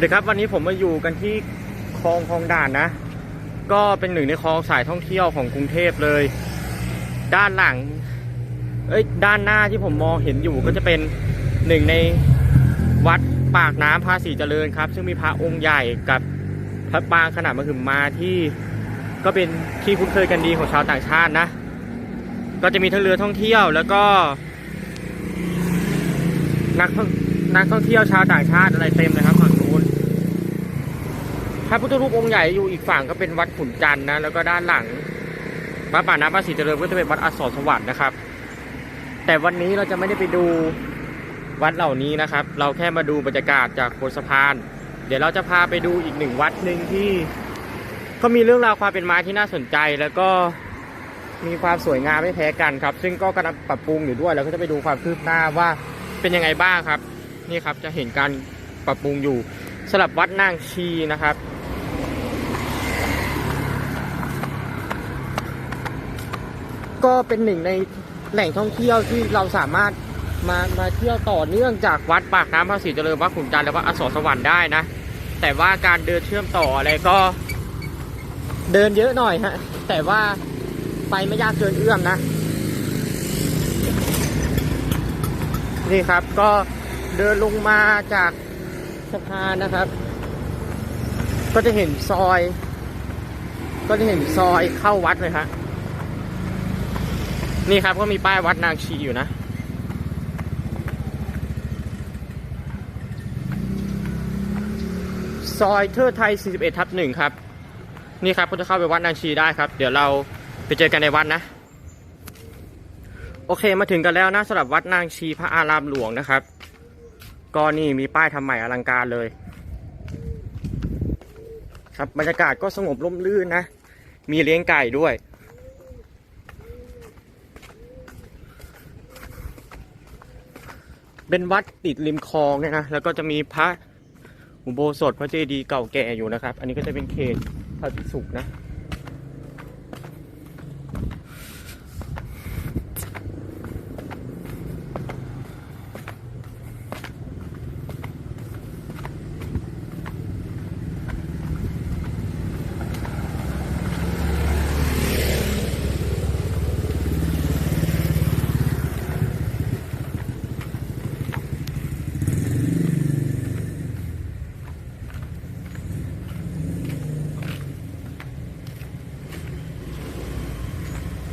วัสดีครับวันนี้ผมมาอยู่กันที่คลองคลองด่านนะ ก็เป็นหนึ่งในคลองสายท่องเที่ยวของกรุงเทพเลย ด้านหลัง เอ้ยด้านหน้าที่ผมมองเห็นอยู่ก็จะเป็นหนึ่งในวัดปากน้ำภาษีเจริญครับ ซึ่งมีพระองค์ใหญ่กับพระปางขนาดมหึมาที่ก็เป็นที่คุ้นเคยกันดีของชาวต่างชาตินะ ก็จะมีทั้งเรือท่องเที่ยวแล้วก็ นักนักท่องเที่ยวชาวต่างชาติอะไรเต็มเลยครับ พระพุทธรูปองค์ใหญ่อยู่อีกฝั่งก็เป็นวัดขุนจันทร์นะ แล้วก็ด้านหลังพระป่าน้ำพระศรีเจริญก็จะเป็นวัดอสรสวรรค์นะครับ แต่วันนี้เราจะไม่ได้ไปดูวัดเหล่านี้นะครับ เราแค่มาดูบรรยากาศจากบนสะพาน เดี๋ยวเราจะพาไปดูอีกหนึ่งวัดหนึ่งที่ก็มีเรื่องราวความเป็นมาที่น่าสนใจแล้วก็มีความสวยงามไม่แพ้กันครับ ซึ่งก็กำลังปรับปรุงอยู่ด้วยแล้วก็จะไปดูความคืบหน้าว่าเป็นยังไงบ้างครับ นี่ครับจะเห็นการปรับปรุงอยู่สลับวัดนางชีนะครับ ก็เป็นหนึ่งในแหล่งท่องเที่ยวที่เราสามารถมามาเที่ยวต่อเนื่องจากวัดปากน้ำภาษีเจริญวัดขุนจันทร์และวัดอสรสวรรค์ได้นะ แต่ว่าการเดินเชื่อมต่ออะไรก็ เดินเยอะหน่อยฮะ แต่ว่าไปไม่ยากเกินเอื้อมนะ นี่ครับก็เดินลงมาจากสะพานนะครับ ก็จะเห็นซอย ก็จะเห็นซอยเข้าวัดเลยฮะ นี่ครับก็มีป้ายวัดนางชีอยู่นะ ซอยเทิดไทย 41 ทับหนึ่งครับ นี่ครับก็จะเข้าไปวัดนางชีได้ครับ เดี๋ยวเราไปเจอกันในวัดนะ โอเคมาถึงกันแล้วนะสำหรับวัดนางชีพระอารามหลวงนะครับ ก็นี่มีป้ายทำใหม่อลังการเลย ครับบรรยากาศก็สงบร่มรื่นนะ มีเลี้ยงไก่ด้วย เป็นวัดติดริมคลองเนี่ยนะแล้วก็จะมีพระอุโบสถพระเจดีย์เก่าแก่อยู่นะครับ อันนี้ก็จะเป็นเขตพระภิกษุนะ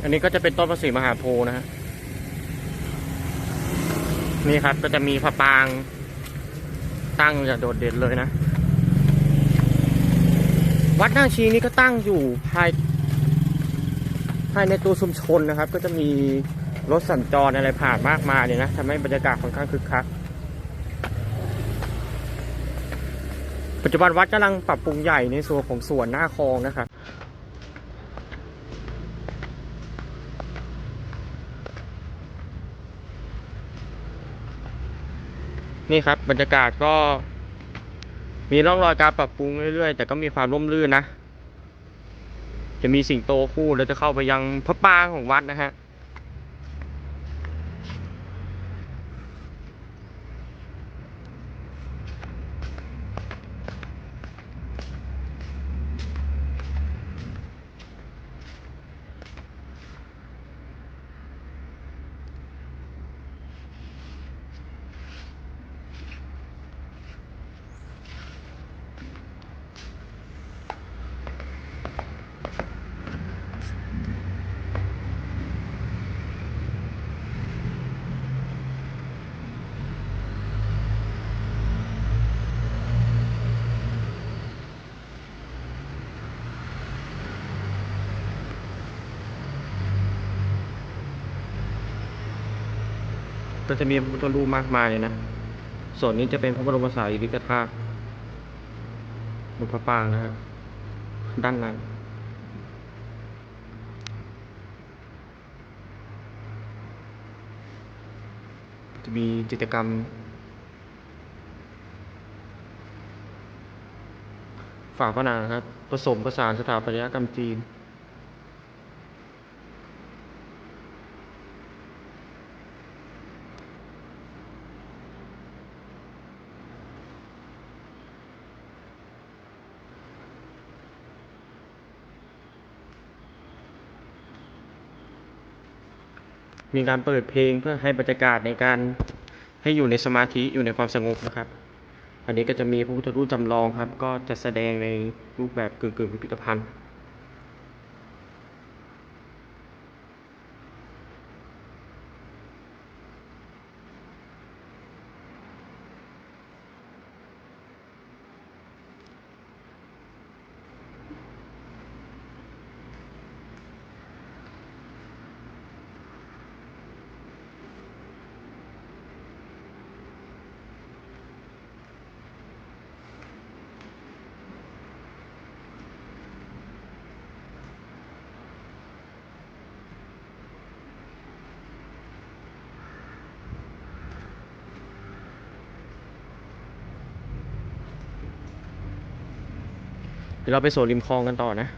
อันนี้ก็จะเป็นต้นพระศรีมหาโพธิ์นะฮะนี่ครับก็จะมีพระปางตั้งอย่างโดดเด่นเลยนะ วัดนางชีนี่ก็ตั้งอยู่ภายภายในตัวชุมชนนะครับ ก็จะมีรถสัญจรอะไรผ่านมากมายเลยนะทำให้บรรยากาศค่อนข้างคึกคักปัจจุบันวัดกำลังปรับปรุงใหญ่ในส่วนของสวนหน้าคลองนะครับ นี่ครับบรรยากาศก็ มีร่องรอยการปรับปรุงเรื่อยๆ แต่ก็มีความร่มรื่นนะ จะมีสิ่งโตคู่แล้วจะเข้าไปยังพระปรางของวัดนะฮะ ก็จะมีพระพุทธรูปมากมายเลยนะ ส่วนนี้จะเป็นพระบรมสารีริกธาตุบนพระปรางนะครับด้านในจะมีกิจกรรม ฝาผนังนะครับ ผสมผสานสถาปัตยกรรมจีน มีการเปิดเพลงเพื่อให้บรรยากาศในการให้อยู่ในสมาธิอยู่ในความสงบนะครับ อันนี้ก็จะมีพระพุทธรูปจำลองครับ ก็จะแสดงในรูปแบบกึ่งๆพิพิธภัณฑ์ ดี๋ยวเราไปโซนริมคลองกันต่อนะ